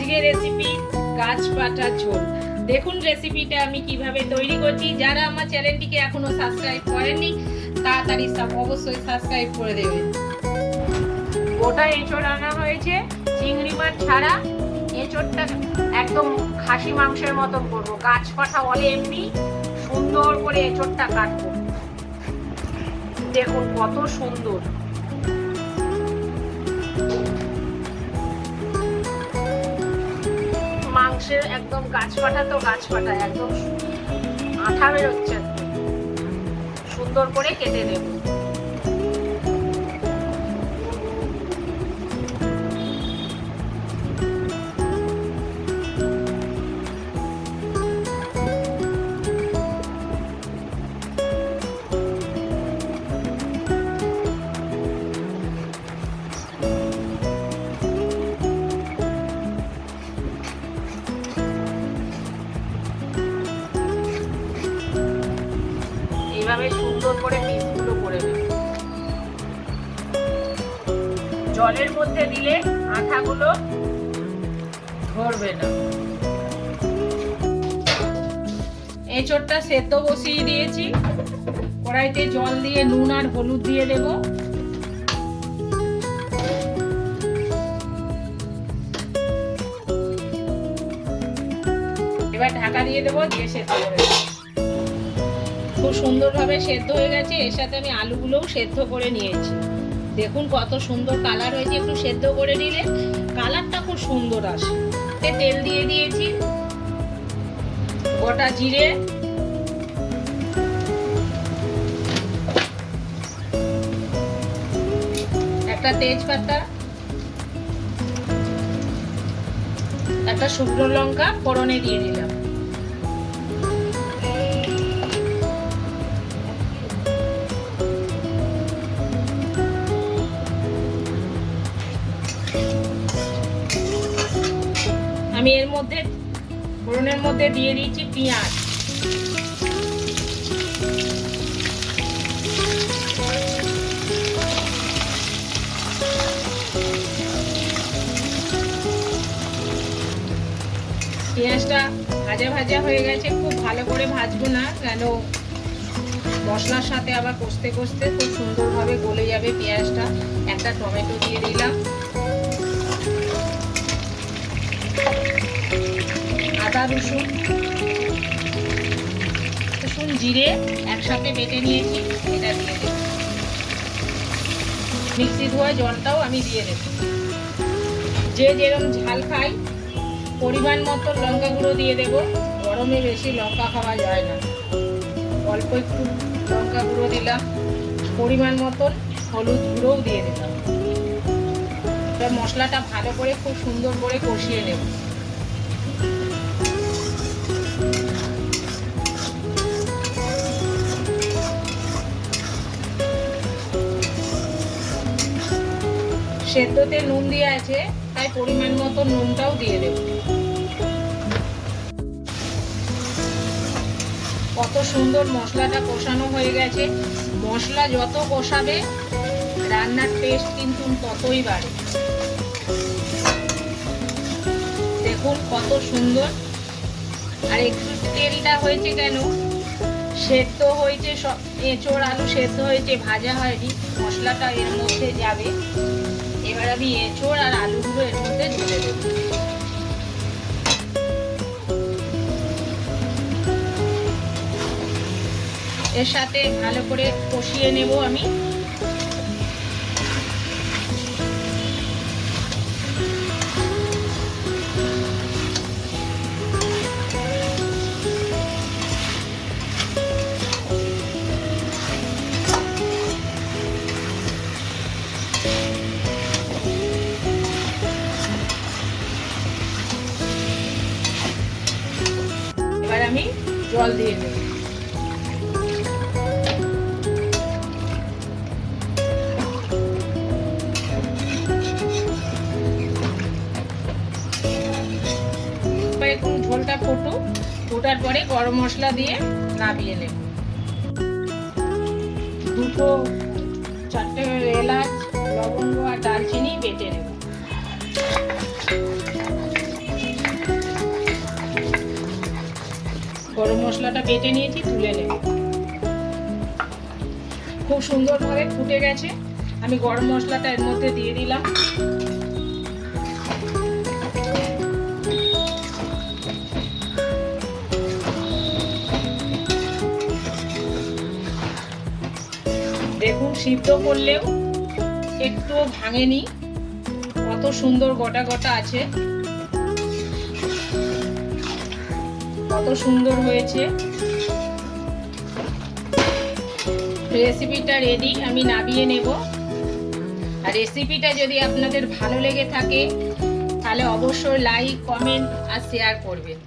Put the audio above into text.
আজকে রেসিপি গাছ পাতা ঝোল। দেখুন রেসিপিটা আমি কীভাবে তৈরি করছি। যারা আমার চ্যানেলটিকে এখনও সাবস্ক্রাইব করেননি, তাড়াতাড়ি অবশ্যই সাবস্ক্রাইব করে দেবেন। গোটা এঁচড় আনা হয়েছে। চিংড়ি মাছ ছাড়া এঁচড়টা একদম খাসি মাংসের মতন করব। গাছ পাঠা বলে এমনি সুন্দর করে এঁচড়টা কাটবো। দেখুন কত সুন্দর। মাংসের একদম গাছ পাঠা তো গাছ পাঠা একদম আঠা বেরোচ্ছে। সুন্দর করে কেটে নেব। এইভাবে সুন্দর করে পিসগুলো করে নেব। জলের মধ্যে দিলে আঠাগুলো ধরবে না। এঁচড়টা সেদ্ধ বসিয়ে দিয়েছি। কড়াইতে জল দিয়ে নুন আর হলুদ দিয়ে দেব। এবার ঢাকা দিয়ে দেবো দিয়ে সেদ্ধ করে সুন্দরভাবে সেদ্ধ হয়ে গেছে, এর সাথে আমি আলুগুলোও সেদ্ধ করে নিয়েছি। দেখুন কত সুন্দর কালার হয়েছে, একটু সেদ্ধ করে নিলে কালারটা খুব সুন্দর আসে। তেল দিয়ে দিয়েছি, গোটা জিরে। একটা তেজপাতা, একটা শুকনো লঙ্কা, ফোড়নে দিয়ে দিলাম। আমি এর মধ্যে ফোড়নের মধ্যে দিয়ে দিয়েছি পেঁয়াজ। পেঁয়াজটা ভাজা ভাজা হয়ে গেছে, খুব ভালো করে ভাজবো না, কেন মশলার সাথে আবার কষতে কষতে খুব সুন্দরভাবে গলে যাবে পেঁয়াজটা। একটা টমেটো দিয়ে দিলাম। আদা রসুন রসুন জিরে একসাথে বেটে নিয়েছি, এটা দিয়ে দেব। মিক্সি ধোয়া জলটাও আমি দিয়ে দেব। যে যেরকম ঝাল খাই, পরিমাণ মতো লঙ্কা গুঁড়ো দিয়ে দেব। গরমে বেশি লঙ্কা খাওয়া যায় না। অল্প একটু লঙ্কা গুঁড়ো দিলাম। পরিমাণ মতন হলুদ গুঁড়োও দিয়ে দিলাম। এবার মশলাটা ভালো করে, খুব সুন্দর করে কষিয়ে নেব। সেদ্ধতে নুন দিয়ে আছে, তাই পরিমাণ মতো নুনটাও দিয়ে দেব। কত সুন্দর মশলাটা কষানো হয়ে গেছে। মশলা যত কষাবে, রান্নার টেস্ট কিন্তু ততই বাড়ে। দেখুন কত সুন্দর। আর একটু তেলটা হয়েছে কেন? সেদ্ধ হয়েছে সব এঁচড়, আলু সেদ্ধ হয়েছে, ভাজা হয়নি। মশলাটা এর মধ্যে যাবে। এবার আমি এঁচড় আর আলুগুলো এর মধ্যে ঢেলে দেবো। এর সাথে ভালো করে কষিয়ে নেব আমি। আমি জল দিয়ে দেব এবার একটু ঝোলটা ফুটুক ফোটার পরে গরম মশলা দিয়ে নামিয়ে নেব। দুটো, চারটে এলাচ, লবঙ্গ আর দারচিনি বেটে নেব। গরম মশলাটা বেটে নিয়েছি, তুলে নেব। খুব সুন্দরভাবে ফুটে গেছে। আমি গরম মশলাটা এর মধ্যে দিয়ে দিলাম। দেখুন, সিদ্ধ করলেও একটুও ভাঙেনি। কত সুন্দর গোটা গোটা আছে। কত সুন্দর হয়েছে। রেসিপিটা রেডি আমি নাবিয়ে নেব। আর রেসিপিটা যদি আপনাদের ভালো লেগে থাকে, তাহলে অবশ্যই লাইক কমেন্ট আর শেয়ার করবেন।